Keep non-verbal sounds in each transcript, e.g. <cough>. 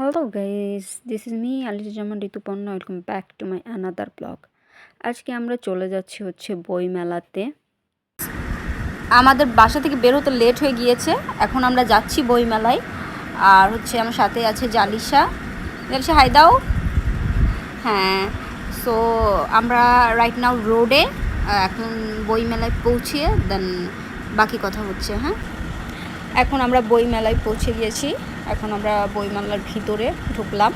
Hello guys this is me Alizaman Rituparna welcome back to my another blog আজকে আমরা চলে যাচ্ছি হচ্ছে বই মেলাতে। আমাদের বাসা থেকে বেরোতে লেট হয়ে গিয়েছে। এখন আমরা যাচ্ছি বই মেলায়। আর হচ্ছে আমার সাথে আছে জালিশা। জালিসা হাই দাও। হ্যাঁ সো আমরা রাইট নাও রোডে এখন বই মেলায় পৌঁছিয়ে দেন বাকি কথা হচ্ছে হ্যাঁ? এখন আমরা বই মেলায় পৌঁছে গিয়েছি। এখন আমরা বই মেলার ভিতরে ঢুকলাম।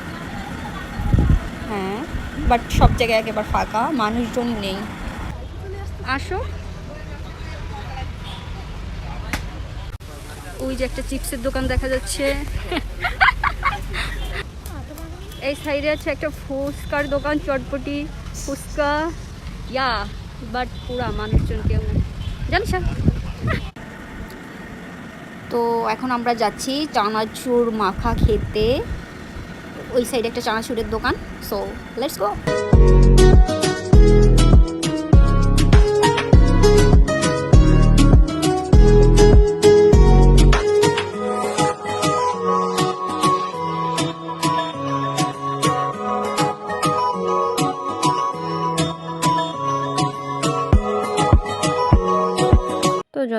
হ্যাঁ বাট সব জায়গায় একেবারে ফাঁকা, মানুষজন নেই। আসো। ওই যে একটা চিপসের দোকান দেখা যাচ্ছে। এই সাইডে আছে একটা ফুচকার দোকান, চটপটি ফুচকা। ইয়া বাট পুরা মানুষজন কেউ নেই। জানিস তো এখন আমরা যাচ্ছি চানাচুর মাখা খেতে। ওই সাইডে একটা চানাচুরের দোকান সো লেটস গো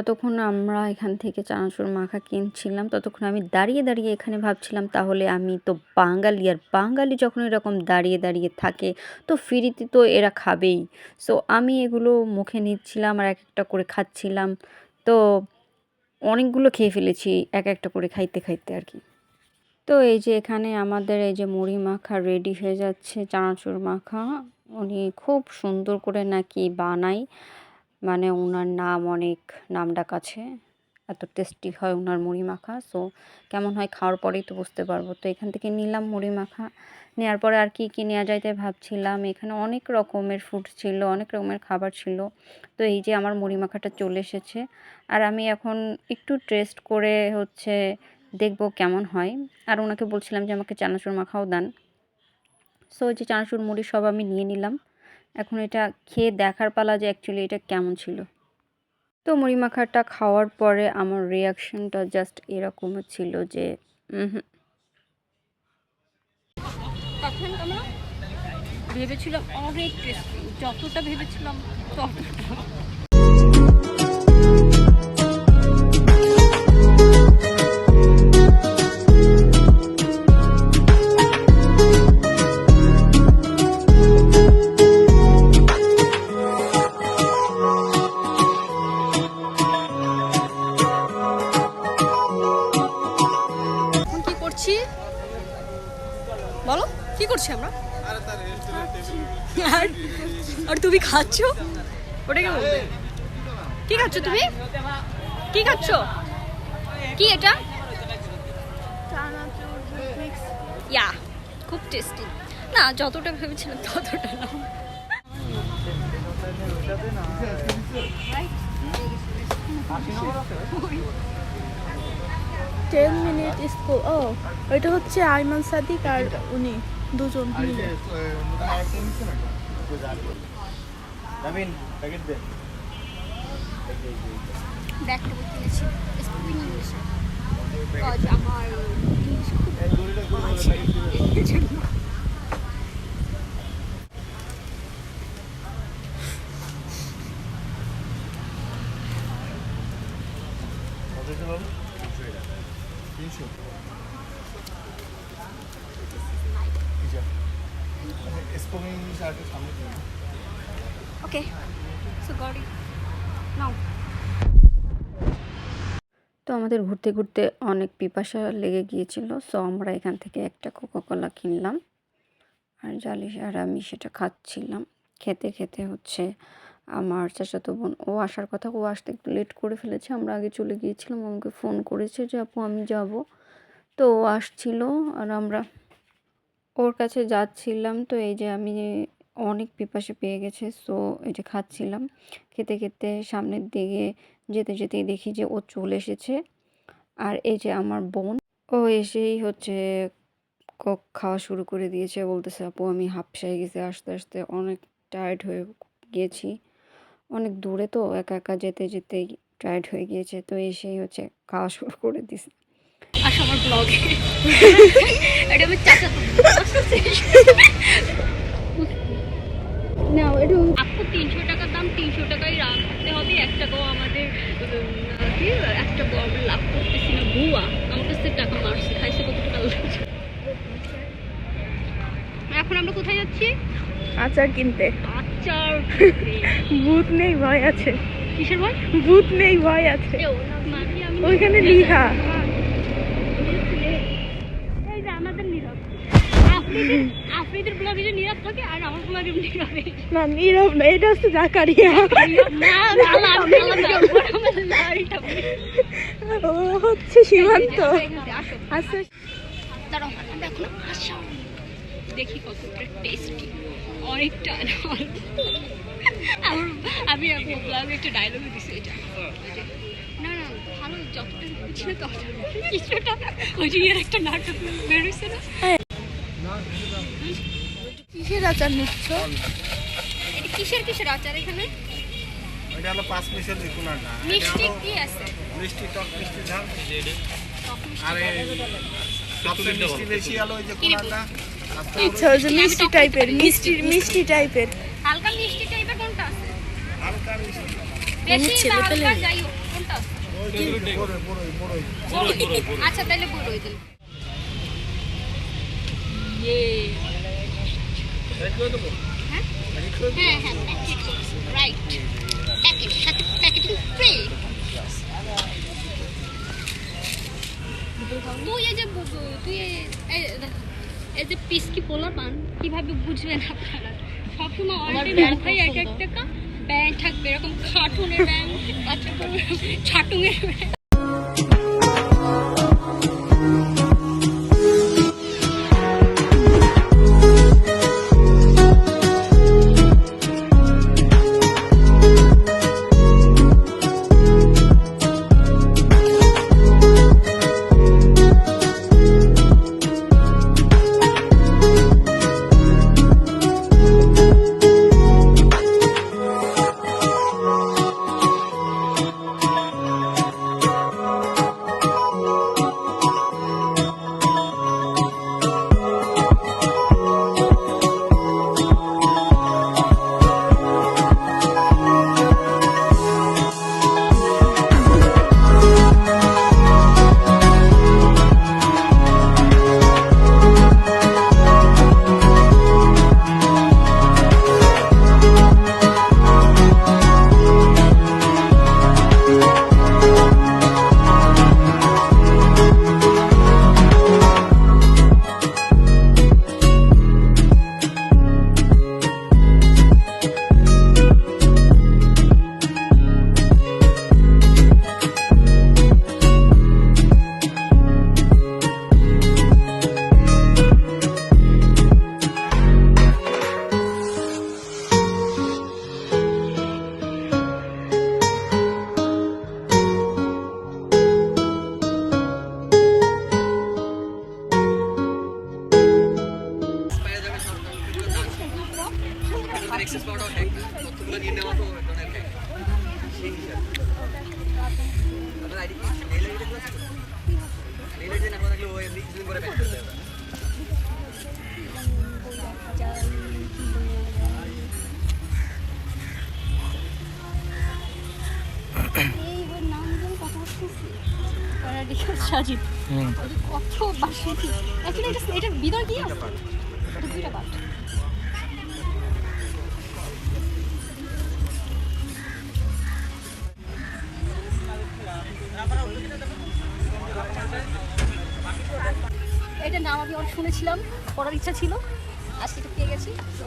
যতক্ষণ আমরা এখান থেকে চানাচুর মাখা কিনছিলাম, ততক্ষণ আমি দাঁড়িয়ে দাঁড়িয়ে এখানে ভাবছিলাম, তাহলে আমি তো বাঙালি, আর বাঙালি যখন এরকম দাঁড়িয়ে দাঁড়িয়ে থাকে, তো ফ্রিতে তো এরা খাবেই। সো আমি এগুলো মুখে নিচ্ছিলাম আর এক একটা করে খাচ্ছিলাম। তো অনেকগুলো খেয়ে ফেলেছি এক একটা করে খাইতে খাইতে আর কি। তো এই যে এখানে আমাদের এই যে মুড়ি মাখা রেডি হয়ে যাচ্ছে, চানাচুর মাখা, উনি খুব সুন্দর করে নাকি বানায়। মানে ওনার নাম অনেক নাম ডাক আছে। এত টেস্টি হয় ওনার মুড়ি মাখা সো কেমন হয় খাওয়ার পরেই তো বুঝতে পারব। তো এখান থেকে নিলাম মুড়ি মাখা। নেওয়ার পরে আর কি, কী নেওয়া যায় তাই ভাবছিলাম, এখানে অনেক রকমের ফুড ছিল, অনেক রকমের খাবার ছিল। তো এই যে আমার মুড়ি মাখাটা চলে এসেছে। আর আমি এখন একটু টেস্ট করে হচ্ছে দেখব কেমন হয়। আর ওনাকে বলছিলাম যে আমাকে চানাচুর মাখাও দেন। সো যে চানাচুর মুড়ি সব আমি নিয়ে নিলাম। এখন এটা খেয়ে দেখার পালা যে অ্যাকচুয়ালি এটা কেমন ছিল। তো মুড়ি মাখাটা খাওয়ার পরে আমার রিয়াকশনটা জাস্ট এরকম ছিল যে ভেবেছিলাম, অনেক যতটা ভেবেছিলাম, ততটা। করছি? বলো, কি করছি আমরা? আর তুমি খাচ্ছ? ওটাকে বলবে কি খাচ্ছ তুমি? কি খাচ্ছ? কি এটা? ইয়া, খুব টেস্টি না, যতটা ভেবেছিলাম ততটা না। টেন মিনিট স্কুল ও ওইটা হচ্ছে আইমান সাদিক আর উনি দুজন মিলে। নবীন প্যাকেট দে ব্যাগটা করতে গেছি স্কুল ইংলিশে কজ আমার ইংলিশ খুব আছে এজন্য কতটা বাবু তিনশো স্পোকিং শার্টের সামনে দিন ওকে সো গড়ি নাও তো আমাদের ঘুরতে ঘুরতে অনেক পিপাসা লেগে গিয়েছিল সো আমরা এখান থেকে একটা কোকাকোলা কিনলাম। আর জালিশ আর আমি সেটা খাচ্ছিলাম। খেতে খেতে হচ্ছে আমার চাচাতো বোন, ও আসার কথা, ও আসতে একটু লেট করে ফেলেছে। আমরা আগে চলে গিয়েছিলাম আমাকে ফোন করেছে যে, আপু, আমি যাব। তো ও আসছিল আর আমরা ওর কাছে যাচ্ছিলাম। তো এই যে আমি অনেক পিপাসে পেয়ে গেছে সো এই যে খাচ্ছিলাম। খেতে খেতে সামনের দিকে যেতে যেতেই দেখি যে ও চলে এসেছে। আর এই যে আমার বোন, ও এসেই হচ্ছে কক খাওয়া শুরু করে দিয়েছে। বলতেছে, আপু, আমি হাফসায় গেছি, আস্তে আস্তে অনেক টায়ার্ড হয়ে গিয়েছি। অনেক দূরে তো একা একা যেতে যেতেই টায়ার্ড হয়ে গিয়েছে। তো এসেই হচ্ছে খাওয়া শুরু করে দিছে। আসো আমার ব্লগে <laughs> এটা আমি বলছিস না একটু আপু তিনশো টাকার দাম তিনশো টাকাই রাখতে হবে। এক টাকাও আমাদের উম, কি এক টাকাও আমরা লাভ করতেছি না। ভুয়া আমার কাছে টাকা মারছে খাইছে কত টাকা এখন আমরা কোথায় যাচ্ছি? আচার কিনতে। ভূত নেই ভয় আছে কিসের বল ভূত নেই ভয় আছে ওইখানে এই যে আমাদের নীরব আফ্রিদের আফ্রিদের ব্লগে যে নীরব থাকে আর আমার ব্লগে নীরবে না নীরব না এটা হচ্ছে জাকারিয়া ও সীমান্ত আচ্ছা দেখি কতটা টেস্টি অনেকটা না আমার আমি ব্লগে একটা ডায়লগও দিছি এটা। না না ভালো যতটা বুঝছি না ততটা। কিছুটা ওই যে এর একটা নাটক বেরোচ্ছে না? কিসের আচার নিচ্ছ? এটা কিসের কিসের আচার এখানে? এটা হলো পাঁচ মিশাল কোনাটা। মিষ্টি কি আছে? মিষ্টি টক মিষ্টি ঝাল। আর সবচেয়ে মিষ্টি বেশি হলো ওই যে কোনাটা। ওই যে মিষ্টি টাইপের মিষ্টি মিষ্টি টাইপের। হালকা মিষ্টি টাইপের কোনটা আছে? হালকা মিষ্টি বেশি বা হালকা যাই হোক কোনটা বড়ই বড়ই বড়ই আচ্ছা তাহলে বলো ওই দিন ইয়ে। হ্যাঁ হ্যাঁ হ্যাঁ রাইট প্যাকেট সাথে প্যাকেটিং ফ্রি তুই এই যে তুই এই- যে পিসকি পোলা পান কীভাবে বুঝবেন আপনারা? সবসময় অলরেডি মাথায় এক এক টাকা ব্যাং থাকবে এরকম খাটুনের ব্যাং ছাটুনের ব্যাং প্যারাডিকাল সাজিদ ওদের কত বাসি অ্যাকচুয়ালি এটা এটার ভিতরে কি আছে? এটা দুইটা পার্ট এটা নাম আমি অনেক শুনেছিলাম পড়ার ইচ্ছা ছিল। আজকে এটা পেয়ে গেছি তো।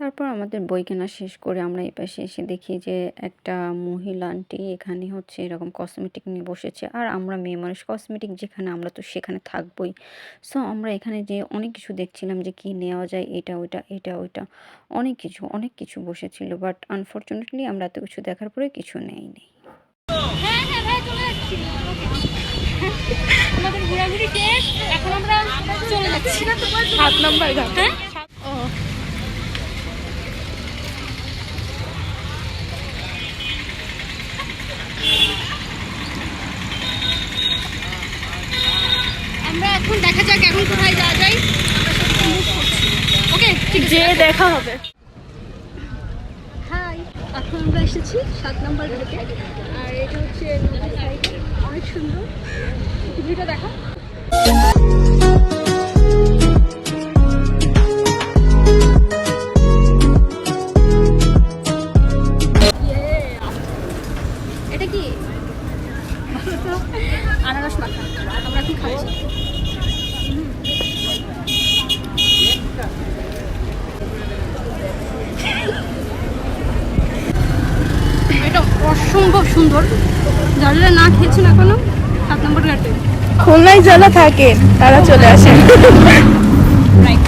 তারপর আমাদের বই কেনা শেষ করে আমরা এই পাশে এসে দেখি যে একটা মহিলা আন্টি এখানে হচ্ছে এরকম কসমেটিক নিয়ে বসেছে। আর আমরা মেয়ে মানুষ কসমেটিক যেখানে আমরা তো সেখানে থাকবোই। সো আমরা এখানে যে অনেক কিছু দেখছিলাম যে কি নেওয়া যায়, এটা, ওইটা এটা, ওইটা, অনেক কিছু অনেক কিছু বসেছিল। বাট আনফর্চুনেটলি আমরা এত কিছু দেখার পরে কিছু নেইনি হ্যাঁ হ্যাঁ যাচ্ছি। আমাদের ঘোরাঘুরি শেষ, এখন আমরা চলে যাচ্ছি। ঘাট হ্যাঁ ও আমরা এখন দেখা যাক এখন কোথায় যাওয়া যায় আমরা সেদিকে মুভ করছি ওকে ঠিক আছে যে দেখা হবে। হাই এখন আমরা এসেছি সাত নম্বর থেকে আর এটা হচ্ছে অনেক সুন্দর। ভিডিওটা দেখা। সুন্দর। যারা না খেয়েছেন এখনও সাত নম্বর ঘাটে। খুলনায় যারা থাকে তারা চলে আসে রাইট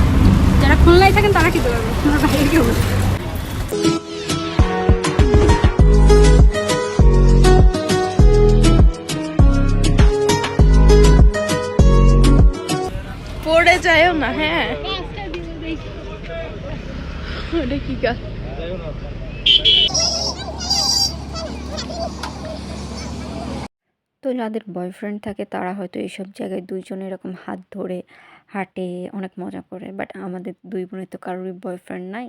যারা খুলনায় থাকেন তারা খেতে পারবে খুলনার বাইরে কেউ না। পড়ে যায়ও না হ্যাঁ। ওটা কি গাছ? তো যাদের বয়ফ্রেন্ড থাকে, তারা হয়তো এইসব জায়গায় দুইজনে এরকম হাত ধরে হাঁটে, অনেক মজা করে। বাট আমাদের দুই বোনের তো কারোরই বয়ফ্রেন্ড নাই।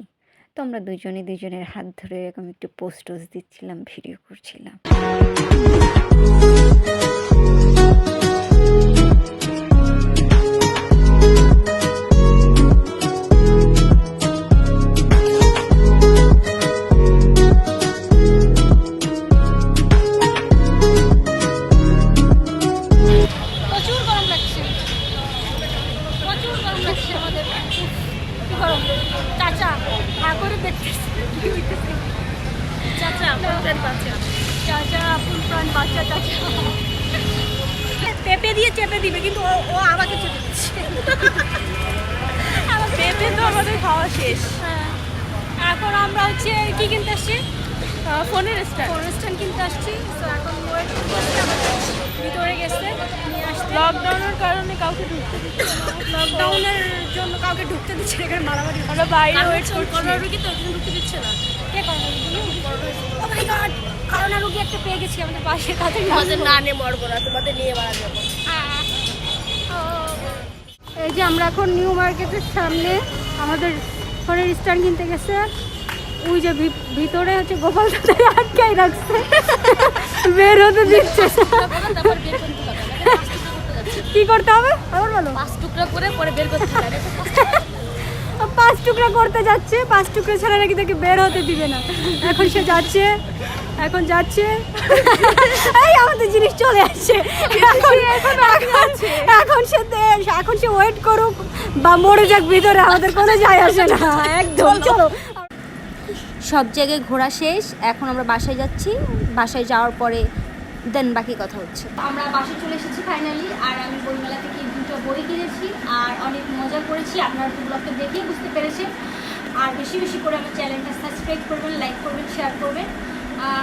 তো আমরা দুইজনে দুইজনের হাত ধরে এরকম একটু পোস্ট দিচ্ছিলাম ভিডিও করছিলাম। চাচা হা করে দেখতেছে। চাচা আপন প্রাণ বাচ্চা। চাচা আপন প্রাণ বাচ্চা চাচা। পেঁপে দিয়ে চেপে দিবে কিন্তু ও আমাকে চেপে দিচ্ছে। পেঁপে তো আমাদের খাওয়া শেষ। হ্যাঁ। এখন আমরা হচ্ছে কি কিনতে আসছি? ফোনের স্টার ফোন স্ট্যান্ড কিনতে আসছি। তো এখন ভিতরে গেছে লকডাউনের কারণে কাউকে ঢুকতে দিচ্ছে লকডাউনের জন্য কাউকে ঢুকতে দিচ্ছে না, এখানে মারামারি আমরা বাইরে ওয়েট করছি। করোনা রুগী তো ঢুকতে দিচ্ছে না। কে করোনা রুগী? Oh my God! করোনা রুগী একটা পেয়ে গেছি আমাদের পাশে তাদের আমাদের না নিয়ে মরবো না তোমাদের নিয়ে মারা যাব। এই যে আমরা এখন নিউ মার্কেটের সামনে আমাদের ফোনের স্ট্যান্ড কিনতে গেছে। ওই যে ভিতরে হচ্ছে গোপাল দাদা আটকাই রাখছে। বের হতে দিচ্ছে। কি করতে হবে? আবার বলো। পাঁচ টুকরা করে পরে বের করতে হবে। পাঁচ টুকরা করতে যাচ্ছে পাঁচ টুকরা ছাড়া নাকি তাকে বের হতে দিবে না। এখন সে যাচ্ছে এখন যাচ্ছে। এই আমাদের জিনিস চলে আসছে। এখন সে এখন সে ওয়েট করুক বা মরে যাক ভিতরে আমাদের কোনো যায় আসে না। একদম। চলো। সব জায়গায় ঘোরা শেষ, এখন আমরা বাসায় যাচ্ছি। বাসায় যাওয়ার পরে দেন বাকি কথা হচ্ছে। আমরা বাসে চলে এসেছি ফাইনালি আর আমি বইমেলা থেকে দুটো বই কিনেছি, আর অনেক মজা করেছি। আপনারা তো ব্লগটা দেখেই বুঝতে পেরেছেন। আর বেশি বেশি করে আমার চ্যানেলটা সাবস্ক্রাইব করবেন লাইক করবেন শেয়ার করবেন।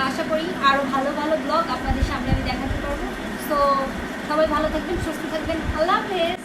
আশা করি আরও ভালো ভালো ব্লগ আপনাদের সামনে আমি দেখাতে পারব। সো সবাই ভালো থাকবেন, সুস্থ থাকবেন। আল্লাহ হাফেজ।